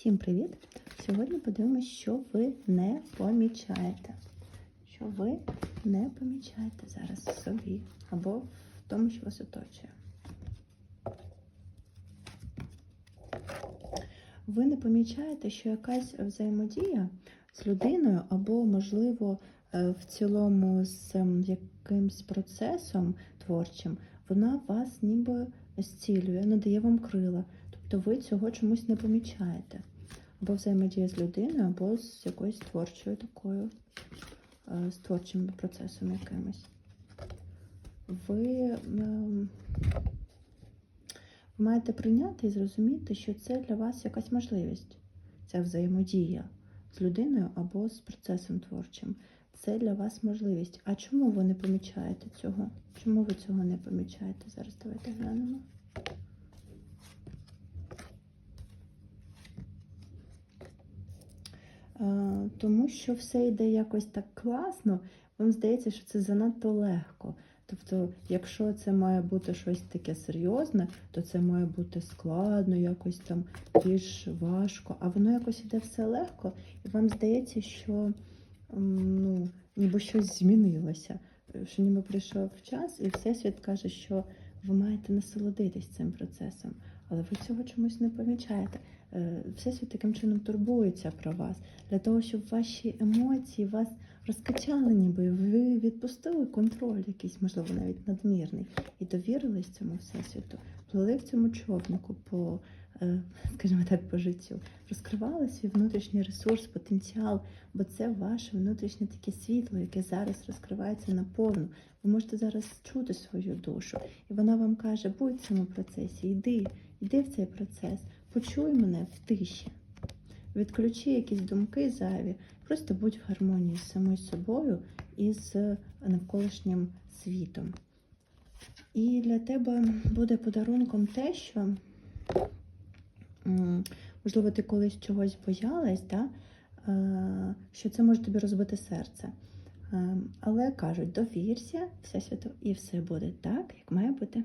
Всім привіт! Сьогодні подивимось, що ви не помічаєте. Що ви не помічаєте зараз в собі або в тому, що вас оточує. Ви не помічаєте, що якась взаємодія з людиною, або, можливо, е, в цілому з ем, якимсь процесом творчим, вона вас ніби зцілює, надає вам крила. Тобто ви цього чомусь не помічаєте. Або взаємодія з людиною, або з якоюсь творчою такою, е, з творчим процесом якимось. Ем, ви маєте прийняти і зрозуміти, що це для вас якась можливість, ця взаємодія з людиною або з процесом творчим. Це для вас можливість. А чому ви не помічаєте цього? Чому ви цього не помічаєте? Зараз давайте глянемо. Тому що все йде якось так класно, вам здається, що це занадто легко. Тобто, якщо це має бути щось таке серйозне, то це має бути складно, якось там більш важко, а воно якось іде все легко, і вам здається, що ну, ніби щось змінилося, що ніби прийшов час, і Всесвіт каже, що ви маєте насолодитись цим процесом, але ви цього чомусь не помічаєте. Е, Всесвіт таким чином турбується про вас, для того, щоб ваші емоції вас розкачали, ніби ви відпустили контроль, якийсь, можливо, навіть надмірний, і довірились цьому всесвіту, плили в цьому човнику по, скажімо так, по життю, розкривали свій внутрішній ресурс, потенціал, бо це ваше внутрішнє таке світло, яке зараз розкривається наповну. Ви можете зараз чути свою душу, і вона вам каже: будь в цьому процесі, йди, йди в цей процес, почуй мене в тиші. Відключи якісь думки зайві, просто будь в гармонії з самою собою і з навколишнім світом. І для тебе буде подарунком те, що, можливо, ти колись чогось боялась, да? е, що це може тобі розбити серце. Е, Але кажуть, довірся Всесвіту, і все буде так, як має бути.